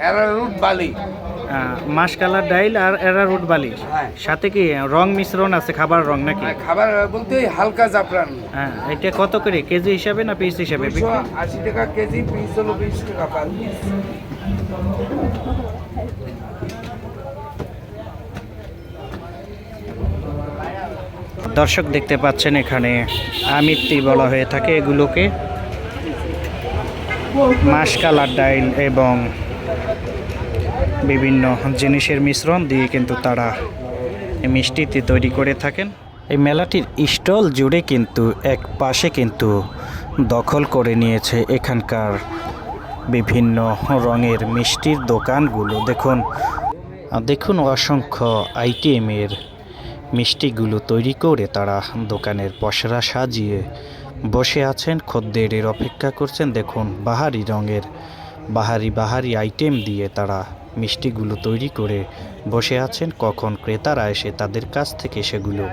Arrowroot বালি। মাসকালার ডাইল আর arrowroot বালি। হ্যাঁ। সাথে কি রং মিশ্রণ আছে খাবার রং নাকি? খাবার বলতে ওই হালকা জাফরান। হ্যাঁ এটা কত করে? কেজি হিসাবে না পিস হিসাবে আশি টাকা কেজি পিস হলো বিশ টাকা পার পিস দর্শক দেখতে পাচ্ছেন এখানে আমিত্তি বলা হয়ে থাকে এগুলোকে। মাসকালার ডাইল এবং বিভিন্ন জিনিসের মিশ্রণ দিয়ে কিন্তু তারা এই মিষ্টিটি তৈরি করে থাকেন। এই মেলাটির স্টল জুড়ে কিন্তু এক পাশে কিন্তু দখল করে নিয়েছে এখানকার বিভিন্ন রঙের মিষ্টির দোকানগুলো। দেখুন দেখুন অসংখ্য আইটেমের মিষ্টিগুলো তৈরি করে তারা দোকানের পসরা সাজিয়ে বসে আছেন। খদ্দেরের অপেক্ষা করছেন। দেখুন, বাহারি রঙের বাহারি বাহারি আইটেম দিয়ে তারা মিষ্টিগুলো তৈরি করে বসে আছেন কখন ক্রেতারা এসে তাদের কাছ থেকে সেগুলো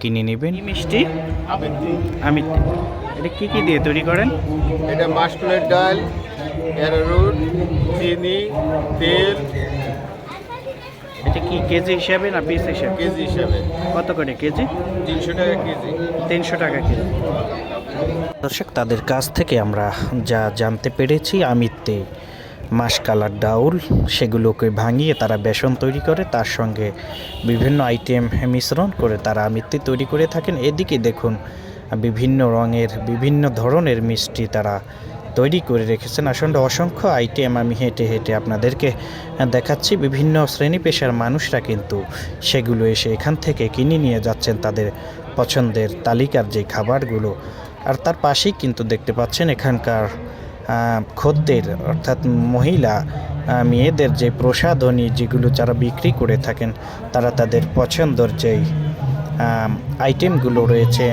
কিনে নেবেন। মিষ্টি? আমি এটা কি কি দিয়ে তৈরি করেন? এটা মাসকলের ডাল অ্যারোরুট চিনি তেল। এটা কি কেজি হিসাবে না পিস হিসাবে? কেজি হিসাবে। কত করে কেজি? তিনশো টাকা কেজি। তিনশো টাকা কেজি। দর্শক, তাদের কাছ থেকে আমরা যা জানতে পেরেছি, আমিত্তে মাসকালার ডাউল, সেগুলোকে ভাঙিয়ে তারা বেসন তৈরি করে, তার সঙ্গে বিভিন্ন আইটেম মিশ্রণ করে তারা আমিত্তি তৈরি করে থাকেন। এদিকে দেখুন, বিভিন্ন রঙের, বিভিন্ন ধরনের মিষ্টি তারা তৈরি করে রেখেছেন। আসলে অসংখ্য আইটেম আমি হেঁটে হেঁটে আপনাদেরকে দেখাচ্ছি। বিভিন্ন শ্রেণি পেশার মানুষরা কিন্তু সেগুলো এসে এখান থেকে কিনে নিয়ে যাচ্ছেন। তাদের পছন্দের তালিকার যে খাবারগুলো আর তার পাশেই কিন্তু দেখতে পাচ্ছেন এখানকার খদ্দের অর্থাৎ মহিলা মেয়েদের যে প্রসাধনী যেগুলো যারা বিক্রি করে থাকেন, তারা তাদের পছন্দর যেই আইটেমগুলো রয়েছে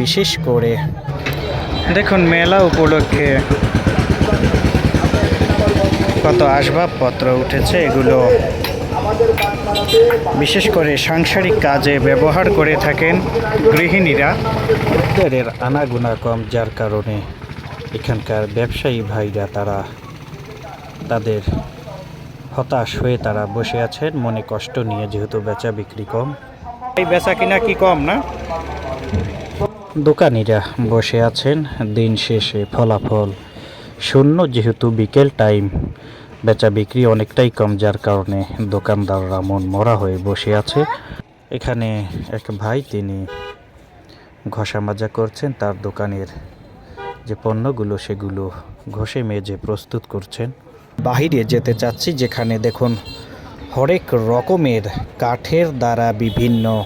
বিশেষ করে দেখুন মেলা উপলক্ষে কত আসবাবপত্র উঠেছে এগুলো। বিশেষ করে সাংসারিক কাজে ব্যবহার করে থাকেন গৃহিণীরা। উত্তরের আনাগুনা কম যার কারণে এখানকার ব্যবসায়ী ভাইরা তারা তাদের হতাশ হয়ে তারা বসে আছেন। মনে কষ্ট নিয়ে যেহেতু বেচা বিক্রি কম। এই বেচা কিনা কি কম না? দোকানিরা বসে আছেন। দিন শেষে ফলাফল শূন্য যেহেতু বিকেল টাইম। বেচা বিক্রি অনেকটাই কম, যার কারণে দোকানদাররা মন মরা হয়ে বসে আছে। এখানে এক ভাই, তিনি ঘষা মাজা করছেন। তার দোকানের যে পণ্যগুলো, সেগুলো ঘষে মেজে প্রস্তুত করছেন। বাহিরে যেতে চাচ্ছি, যেখানে দেখুন, হরেক রকমের কাঠের দ্বারা বিভিন্ন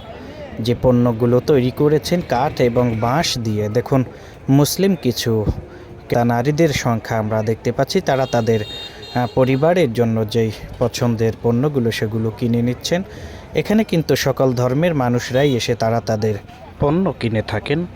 যে পণ্যগুলো তৈরি করেছেন, কাঠ এবং বাঁশ দিয়ে। দেখুন, মুসলিম কিছু নারীদের সংখ্যা আমরা দেখতে পাচ্ছি। তারা তাদের পরিবারের জন্য যেই পছন্দের পণ্যগুলো সেগুলো কিনে নিচ্ছেন। এখানে কিন্তু সকল ধর্মের মানুষরাই এসে তারা তাদের পণ্য কিনে থাকেন।